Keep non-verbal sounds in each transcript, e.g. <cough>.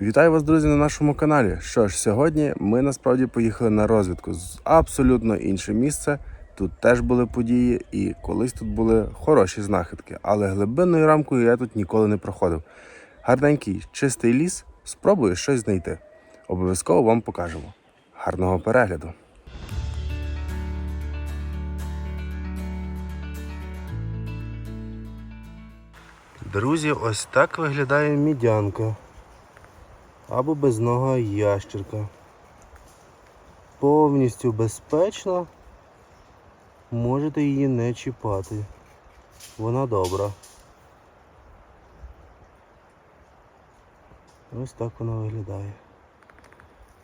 Вітаю вас, друзі, на нашому каналі. Що ж, сьогодні ми насправді поїхали на розвідку з абсолютно інше місце. Тут теж були події, і колись тут були хороші знахідки, але глибинною рамкою я тут ніколи не проходив. Гарненький, чистий ліс, спробую щось знайти. Обов'язково вам покажемо. Гарного перегляду! Друзі, ось так виглядає мідянка або безнога ящерка. Повністю безпечна. Можете її не чіпати. Вона добра. Ось так вона виглядає.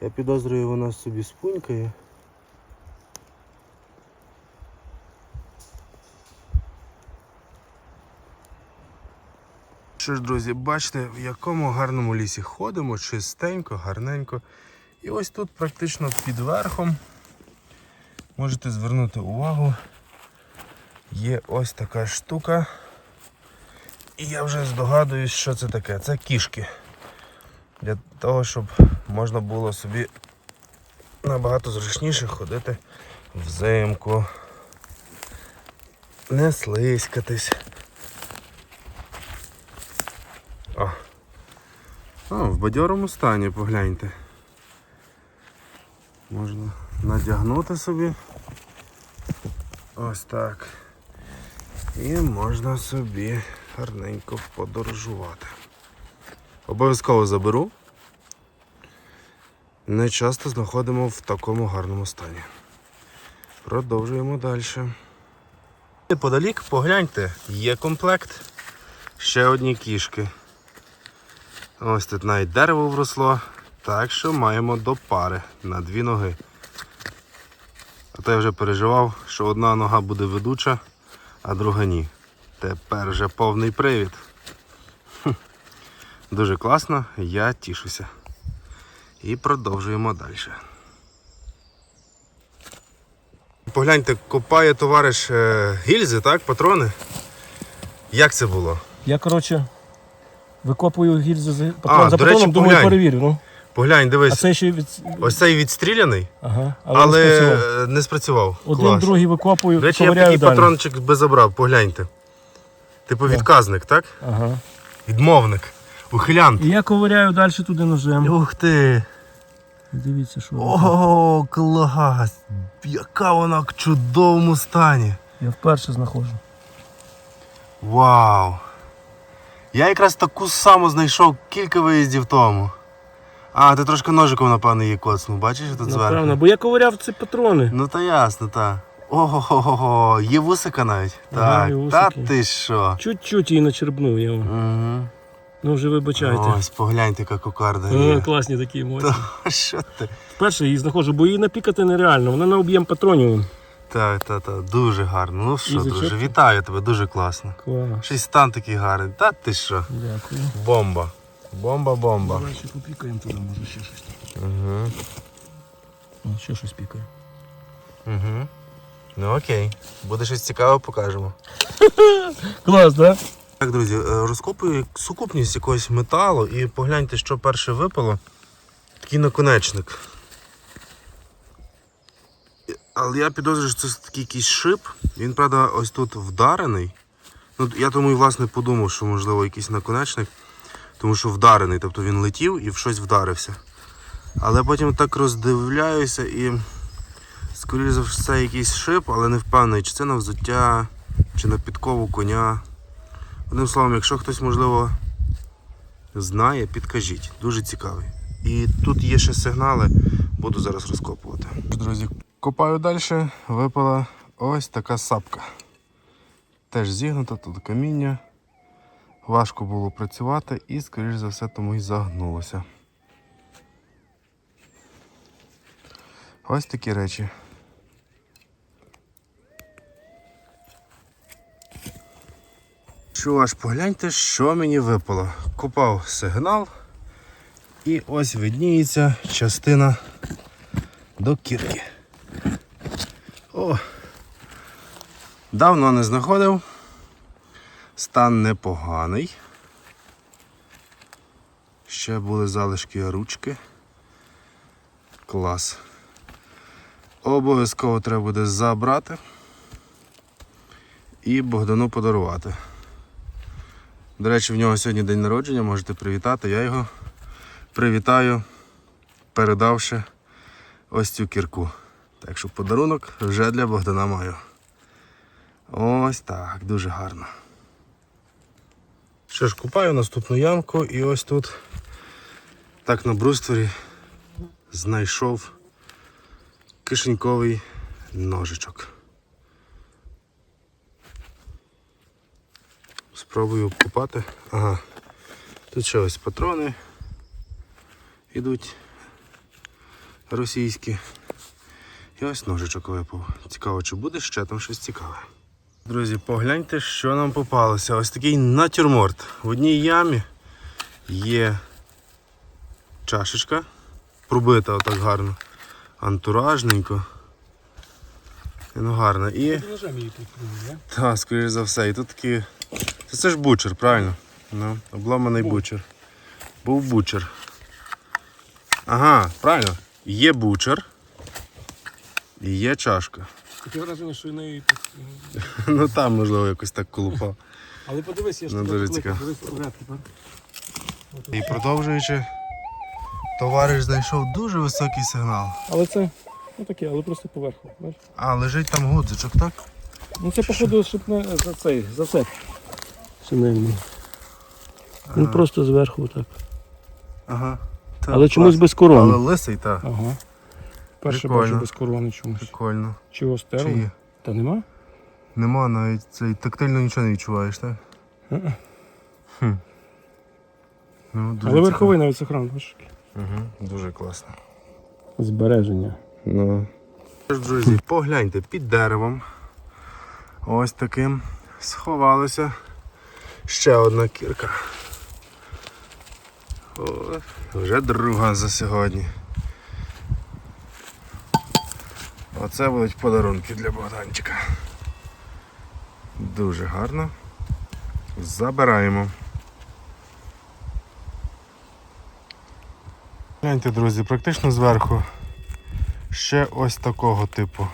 Я підозрюю, вона собі спунькає. Що ж, друзі, бачите, в якому гарному лісі ходимо, чистенько, гарненько. І ось тут практично під верхом можете звернути увагу. Є ось така штука. І я вже здогадуюсь, що це таке. Це кішки. Для того, щоб можна було собі набагато зручніше ходити взимку. Не слизькатись. О. О, в бадьорому стані погляньте. Можна надягнути собі. Ось так. І можна собі гарненько подорожувати. Обов'язково заберу. Не часто знаходимо в такому гарному стані. Продовжуємо далі. Неподалік, погляньте, є комплект. Ще одні кішки. Ось тут навіть дерево вросло, так що маємо до пари на дві ноги. А то я вже переживав, що одна нога буде ведуча, а друга ні. Тепер вже повний привід. Хм. Дуже класно, я тішуся. І продовжуємо далі. Погляньте, копає товариш е, гільзи, так, патрони. Як це було? Я, коротше, викопую гільзу за патрон А, за до речі, патроном, думаю, поглянь. перевірю. Ну. Поглянь, А це ще від... ось цей відстріляний, Ага, але, але не спрацював. е, не спрацював. Один, Клас. другий викопую, До речі, я б ковиряю такий далі. патрончик би забрав, погляньте. Типу відказник, так? Ага. Відмовник. Ухилянт. І я ковиряю далі туди ножем. Ух ти! Дивіться, що. робить. О, клас! Яка вона в чудовому стані. Я вперше знаходжу. Вау! Я якраз таку саму знайшов кілька виїздів тому. А, ти трошки ножиком, напевно, її коцнув, бачиш тут Напевно, зверху? бо я ковиряв ці патрони. Ну та ясно, та. Ого-го-го, є вусика навіть. Ага, Так, є та вусики. ти що? Чуть-чуть її начерпнув я вам. Угу. Ну вже вибачайте. Ось, погляньте, яка кокарда О, класні такі емоції. Та, <laughs> що ти? Вперше її знаходжу, бо її напікати нереально. Вона на об'єм патронів. Так, так, так, дуже гарно. Ну що, Язичок? друже, вітаю тебе, дуже класно. Клас. Щось стан такий гарний. Та ти що? Дякую. Бомба. Бомба, бомба. Давай ще попікаємо туди, може ще щось. Угу. О, ще щось пікає. Угу. Ну окей. Буде щось цікаве, покажемо. <laughs> Клас, так? Так, друзі, е, розкопую сукупність якогось металу і погляньте, що перше випало. Такий наконечник. Але я підозрюю, що це такий якийсь шип. Він, правда, ось тут вдарений. Ну, я тому і власне подумав, що можливо якийсь наконечник, тому що вдарений, тобто він летів і в щось вдарився. Але потім так роздивляюся і, скоріше за все, якийсь шип, але не впевнений, чи це на взуття, чи на підкову коня. Одним словом, якщо хтось, можливо, знає, підкажіть. Дуже цікавий. І тут є ще сигнали, буду зараз розкопувати. Друзі, копаю далі, випала ось така сапка. Теж зігнута, тут каміння. Важко було працювати і, скоріш за все, тому і загнулося. Ось такі речі. Що ж, погляньте, що мені випало. Купав сигнал, і ось видніється частина до кірки. Давно не знаходив. Стан непоганий. Ще були залишки ручки. Клас. Обов'язково треба буде забрати і Богдану подарувати. До речі, в нього сьогодні день народження, можете привітати. Я його привітаю, передавши ось цю кірку. Так що подарунок вже для Богдана маю. Ось так, дуже гарно. Що ж, купаю наступну ямку і ось тут так на бруствері знайшов кишеньковий ножичок. Спробую купати. Ага. Тут ще ось патрони ідуть російські. І ось ножичок випав. Цікаво, чи буде ще там щось цікаве. Друзі, погляньте, що нам попалося. Ось такий натюрморт. В одній ямі є чашечка, пробита отак гарно, антуражненько. Ну гарно. І так, скоріш за все. І тут такі. Це, це ж бучер, правильно? Ну, обламаний бучер. Був бучер. Ага, правильно. Є бучер. І є чашка. Таке враження, що і неї тут. е, <laughs> Ну там, можливо, якось так колупав. Але подивись, я ж Ну, тебе дуже цікаво. Тепер. І продовжуючи, товариш знайшов дуже високий сигнал. Але це ну таке, але просто поверху. бачиш? А, лежить там гудзичок, так? Ну це походу, щоб не за цей, за це. Шинельний. Він просто зверху так. Ага. Та, Але чомусь клас. без Але лисий, так. Ага. Перше Прикольно. бачу без корони чомусь. Прикольно. Чого Чи стерли? є? Та нема? Нема навіть цей тактильно нічого не відчуваєш, так? Хм. Ну, дуже Але верховий навіть сохран, бачиш. Угу, дуже класно. Збереження. Ну. Тож, друзі, погляньте під деревом. Ось таким сховалася ще одна кірка. О, вже друга за сьогодні. Оце будуть подарунки для Богданчика. Дуже гарно. Забираємо. Гляньте, друзі, практично зверху ще ось такого типу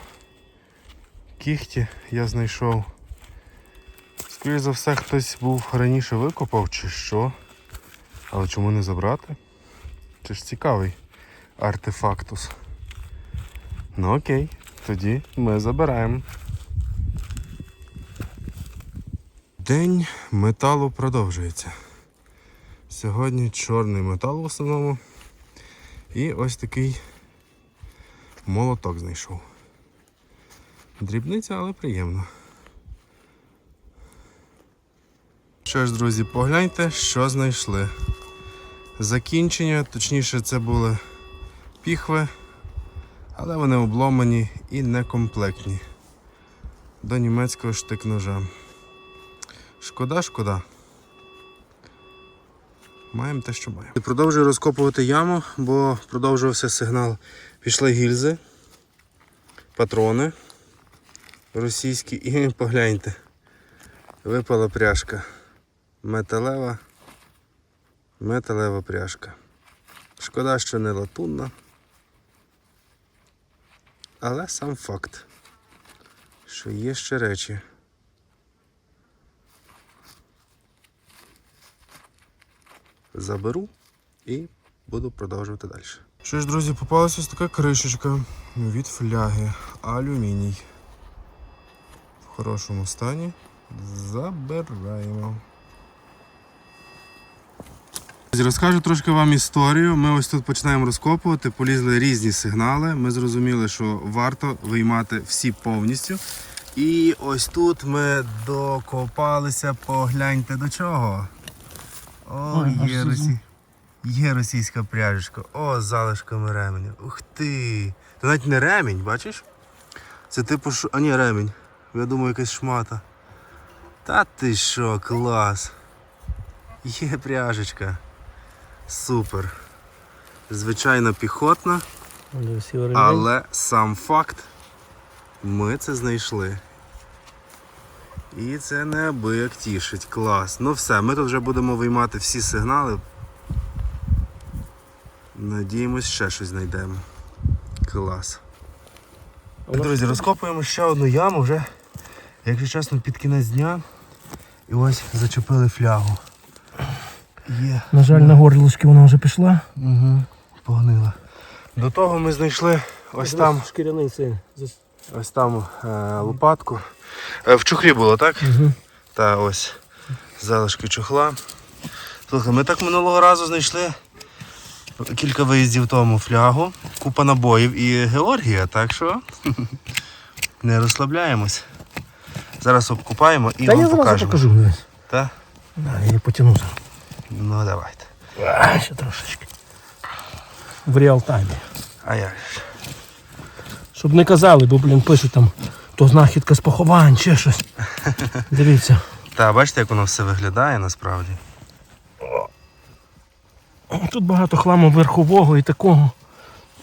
кіхті я знайшов. Скоріше за все, хтось був раніше викопав чи що. Але чому не забрати? Це ж цікавий артефактус. Ну окей, тоді ми забираємо. День металу продовжується. Сьогодні чорний метал в основному. І ось такий молоток знайшов. Дрібниця, але приємно. Що ж, друзі, погляньте, що знайшли. Закінчення, точніше, це були піхви, але вони обломані і некомплектні. До німецького штик-ножа. Шкода, шкода. Маємо те, що маємо. Продовжую розкопувати яму, бо продовжувався сигнал. Пішли гільзи, патрони російські і <laughs> погляньте. Випала пряжка. Металева. Металева пряжка. Шкода, що не латунна. Але сам факт, що є ще речі. Заберу і буду продовжувати далі. Що ж, друзі, попалася ось така кришечка від фляги. Алюміній. В хорошому стані. Забираємо. Друзі, Розкажу трошки вам історію. Ми ось тут починаємо розкопувати, полізли різні сигнали. Ми зрозуміли, що варто виймати всі повністю. І ось тут ми докопалися, погляньте до чого. О, Ой, є, росі... є російська пряжечка. О, з залишками ременя. Ух ти! Це навіть не ремінь, бачиш? Це типу ш... А ні, ремінь. Я думаю, якась шмата. Та ти що, клас. Є пряжечка. Супер. Звичайно, піхотна, але сам факт ми це знайшли. І це неабияк тішить. Клас. Ну все, ми тут вже будемо виймати всі сигнали. Надіємось, ще щось знайдемо. Клас. Друзі, розкопуємо ще одну яму вже, якщо чесно, під кінець дня. І ось зачепили флягу. Є. На жаль, на горлышки вона вже пішла. Угу. Погнила. До того ми знайшли ось там, шкіряний цей. зас- ось там е, лопатку. Е, в чухлі було, так? Мгм. Та ось залишки чохла. Слухай, ми так минулого разу знайшли кілька виїздів тому флягу, купа набоїв і Георгія, так що <laughs> не розслабляємось. Зараз обкупаємо і Та вам я покажемо. покажу. Та? Да, я потягну зараз. Ну давайте. А, ще трошечки. В реал-таймі. А як ж? Щоб не казали, бо, блін, пишуть там, то знахідка з поховань, ще щось. <laughs> Дивіться. Та бачите, як воно все виглядає насправді. Тут багато хламу верхового і такого,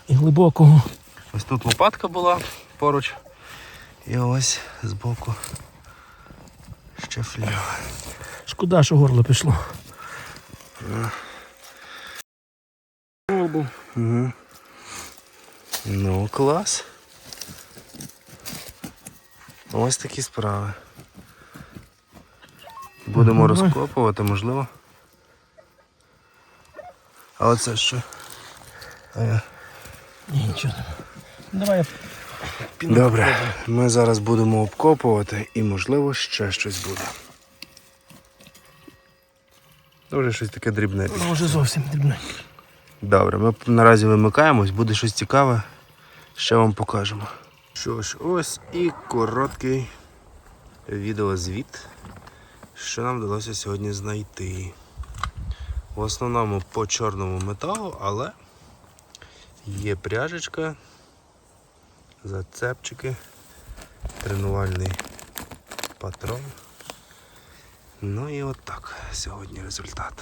і глибокого. Ось тут лопатка була поруч. І ось збоку ще фляга. Шкода, що горло пішло. Угу. Ну, клас. Ось такі справи. Будемо Ага. розкопувати, можливо. А оце що? А я... Ні, нічого. Давай я Добре, ми зараз будемо обкопувати і, можливо, ще щось буде. Дуже щось таке дрібне. Воно вже зовсім дрібне. Добре, ми наразі вимикаємось, буде щось цікаве, ще вам покажемо. Що ж, ось і короткий відеозвіт, що нам вдалося сьогодні знайти. В основному по чорному металу, але є пряжечка, зацепчики, тренувальний патрон. Ну і от так сьогодні результат.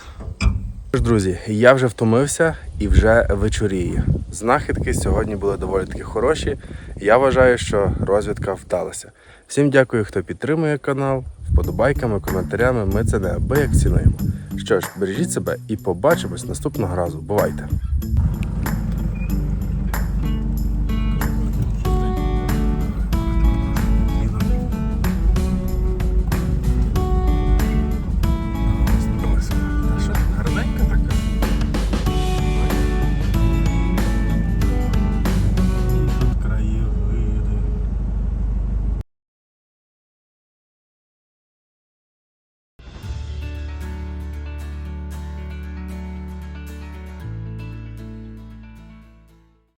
Друзі, я вже втомився і вже вечоріє. Знахідки сьогодні були доволі таки хороші. Я вважаю, що розвідка вдалася. Всім дякую, хто підтримує канал. Вподобайками, коментарями. Ми це неабияк цінуємо. Що ж, бережіть себе і побачимось наступного разу. Бувайте!